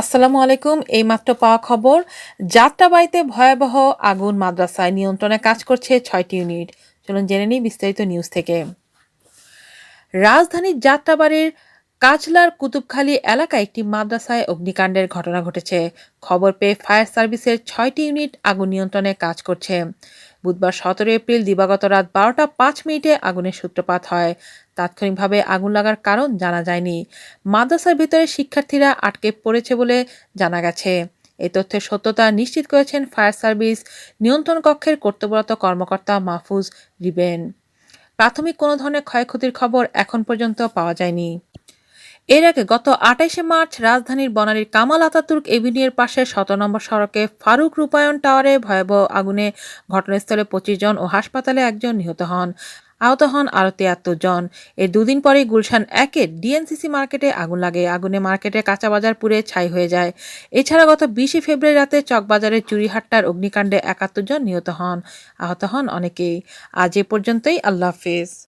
আসসালামু আলাইকুম এইমাত্র পাওয়া খবর। যাত্রাবাড়িতে ভয়াবহ আগুন মাদ্রাসায় নিয়ন্ত্রণে কাজ করছে ছয়টি ইউনিট। চলুন জেনে নিই বিস্তারিত নিউজ থেকে। রাজধানীর যাত্রাবাড়ির কাজলার কুতুবখালী এলাকায় একটি মাদ্রাসায় অগ্নিকাণ্ডের ঘটনা ঘটেছে। খবর পেয়ে ফায়ার সার্ভিসের ছয়টি ইউনিট আগুন নিয়ন্ত্রণে কাজ করছে। বুধবার সতেরো এপ্রিল দিবাগত রাত বারোটা পাঁচ মিনিটে আগুনের সূত্রপাত হয়। তাৎক্ষণিকভাবে আগুন লাগার কারণ জানা যায়নি। মাদ্রাসার ভিতরে শিক্ষার্থীরা আটকে পড়েছে বলে জানা গেছে। এই তথ্যের সত্যতা নিশ্চিত করেছেন ফায়ার সার্ভিস নিয়ন্ত্রণ কক্ষের কর্তব্যরত কর্মকর্তা মাহফুজ রিবেন। প্রাথমিক কোনো ধরনের ক্ষয়ক্ষতির খবর এখন পর্যন্ত পাওয়া যায়নি। এর আগে গত আটাইশে মার্চ রাজধানীর বনানীর কামাল আতাতুর্ক এভিনিউর পাশে শত নম্বর সড়কে ফারুক রূপায়ণ টাওয়ারে ভয়াবহ আগুনে ঘটনাস্থলে পঁচিশ জন ও হাসপাতালে একজন নিহত হন। আহত হন আরও তিয়াত্তর জন। এর দুদিন পরেই গুলশান একের ডিএনসিসি মার্কেটে আগুন লাগে। আগুনে মার্কেটে কাঁচা বাজার পুড়ে ছাই হয়ে যায়। এছাড়া গত বিশে ফেব্রুয়ারি রাতে চকবাজারের চুরিহাট্টার অগ্নিকাণ্ডে একাত্তর জন নিহত হন। আহত হন অনেকেই। আজ এ পর্যন্তই। আল্লাহ হাফেজ।